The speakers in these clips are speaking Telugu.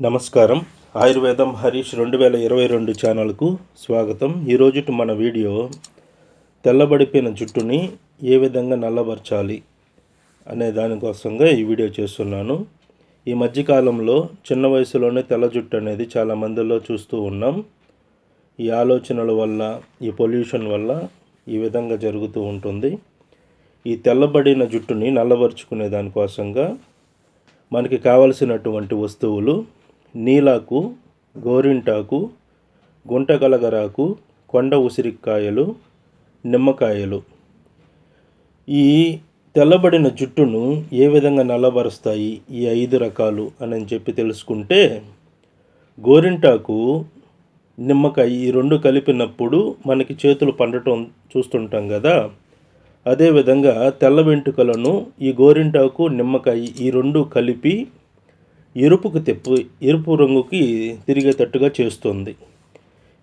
నమస్కారం. ఆయుర్వేదం హరీష్ రెండు వేల ఇరవై రెండు ఛానల్కు స్వాగతం. ఈరోజు మన వీడియో తెల్లబడిపోయిన జుట్టుని ఏ విధంగా నల్లబరచాలి అనే దానికోసంగా ఈ వీడియో చేస్తున్నాను. ఈ మధ్యకాలంలో చిన్న వయసులోనే తెల్ల జుట్టు అనేది చాలా మందిలో చూస్తూ ఉన్నాం. ఈ ఆలోచనల వల్ల ఈ పొల్యూషన్ వల్ల ఈ విధంగా జరుగుతూ ఉంటుంది. ఈ తెల్లబడిన జుట్టుని నల్లబరుచుకునే దానికోసంగా మనకి కావలసినటువంటి వస్తువులు నీలాకు గోరింటాకు గుంటగలగరాకు కొండ ఉసిరికాయలు నిమ్మకాయలు. ఈ తెల్లబడిన జుట్టును ఏ విధంగా నల్లబరుస్తాయి? ఈ ఐదు రకాలు అని చెప్పి తెలుసుకుంటే గోరింటాకు నిమ్మకాయ ఈ రెండు కలిపినప్పుడు మనకి చేతులు పండటం చూస్తుంటాం కదా? అదేవిధంగా తెల్ల వెంట్రుకలను ఈ గోరింటాకు నిమ్మకాయ ఈ రెండు కలిపి ఎరుపుకు తెప్పు ఎరుపు రంగుకి తిరిగేటట్టుగా చేస్తుంది.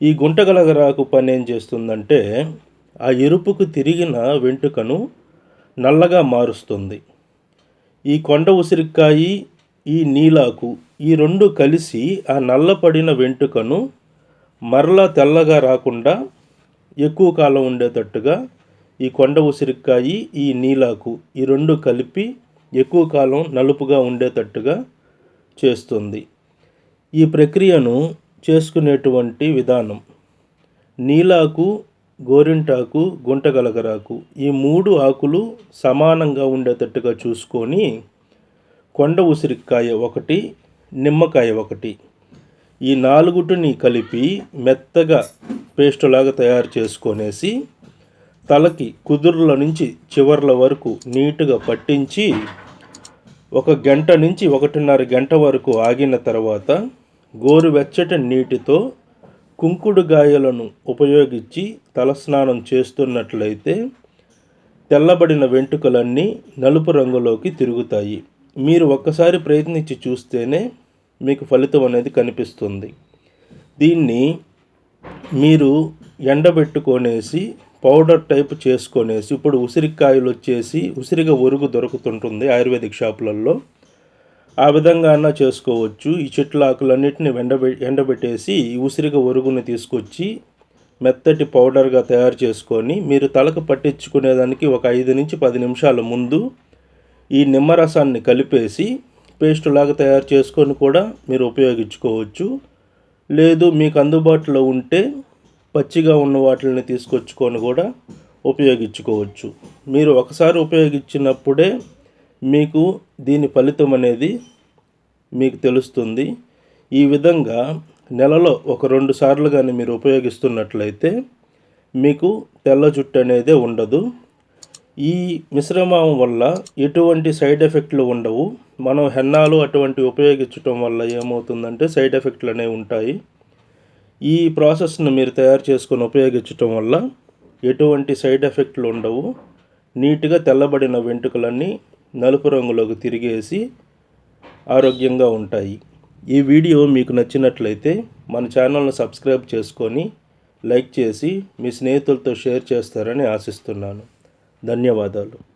ఈ గుంటగలగరాకు పని ఏం చేస్తుందంటే ఆ ఎరుపుకు తిరిగిన వెంట్రుకను నల్లగా మారుస్తుంది. ఈ కొండ ఉసిరికాయ ఈ నీలాకు ఈ రెండు కలిసి ఆ నల్లపడిన వెంట్రుకను మరలా తెల్లగా రాకుండా ఎక్కువ కాలం ఉండేటట్టుగా ఈ కొండ ఉసిరికాయ ఈ నీలాకు ఈ రెండు కలిపి ఎక్కువ కాలం నలుపుగా ఉండేటట్టుగా చేస్తుంది. ఈ ప్రక్రియను చేసుకునేటువంటి విధానం నీలాకు గోరింటాకు గుంటగలగరాకు ఈ మూడు ఆకులు సమానంగా ఉండేటట్టుగా చూసుకొని కొండ ఉసిరికాయ ఒకటి నిమ్మకాయ ఒకటి ఈ నాలుగుటిని కలిపి మెత్తగా పేస్టులాగా తయారు చేసుకొనేసి తలకి కుదుర్ల నుంచి చివర్ల వరకు నీట్గా పట్టించి ఒక గంట నుంచి ఒకటిన్నర గంట వరకు ఆగిన తర్వాత గోరువెచ్చటి నీటితో కుంకుడు గాయలను ఉపయోగించి తలస్నానం చేస్తున్నట్లయితే తెల్లబడిన వెంట్రుకలన్నీ నలుపు రంగులోకి తిరుగుతాయి. మీరు ఒక్కసారి ప్రయత్నించి చూస్తేనే మీకు ఫలితం అనేది కనిపిస్తుంది. దీన్ని మీరు ఎండబెట్టుకొనేసి పౌడర్ టైప్ చేసుకొనేసి ఇప్పుడు ఉసిరికాయలు వచ్చేసి ఉసిరిగా ఒరుగు దొరుకుతుంటుంది ఆయుర్వేదిక్ షాపులలో ఆ విధంగా అన్న చేసుకోవచ్చు. ఈ చెట్ల ఆకులన్నింటినీ ఎండబె ఎండబెట్టేసి ఈ ఉసిరిగా ఒరుగుని తీసుకొచ్చి మెత్తటి పౌడర్గా తయారు చేసుకొని మీరు తలకు పట్టించుకునేదానికి ఒక ఐదు నుంచి పది నిమిషాల ముందు ఈ నిమ్మరసాన్ని కలిపేసి పేస్ట్ లాగా తయారు చేసుకొని కూడా మీరు ఉపయోగించుకోవచ్చు. లేదు మీకు అందుబాటులో ఉంటే పచ్చిగా ఉన్న వాటిని తీసుకొచ్చుకొని కూడా ఉపయోగించుకోవచ్చు. మీరు ఒకసారి ఉపయోగించినప్పుడే మీకు దీని ఫలితం అనేది మీకు తెలుస్తుంది. ఈ విధంగా నెలలో ఒక రెండు సార్లు కానీ మీరు ఉపయోగిస్తున్నట్లయితే మీకు తెల్ల జుట్టు అనేది ఉండదు. ఈ మిశ్రమం వల్ల ఎటువంటి సైడ్ ఎఫెక్ట్లు ఉండవు. మనం హెన్నాలు అటువంటి ఉపయోగించటం వల్ల ఏమవుతుందంటే సైడ్ ఎఫెక్ట్లు అనేవి ఉంటాయి. ఈ ప్రాసెస్ను మీరు తయారు చేసుకొని ఉపయోగించటం వల్ల ఎటువంటి సైడ్ ఎఫెక్ట్లు ఉండవు. నీట్గా తెల్లబడిన వెంట్రుకలన్నీ నలుపు రంగులోకి తిరిగేసి ఆరోగ్యంగా ఉంటాయి. ఈ వీడియో మీకు నచ్చినట్లయితే మన ఛానల్ను సబ్స్క్రైబ్ చేసుకొని లైక్ చేసి మీ స్నేహితులతో షేర్ చేస్తారని ఆశిస్తున్నాను. ధన్యవాదాలు.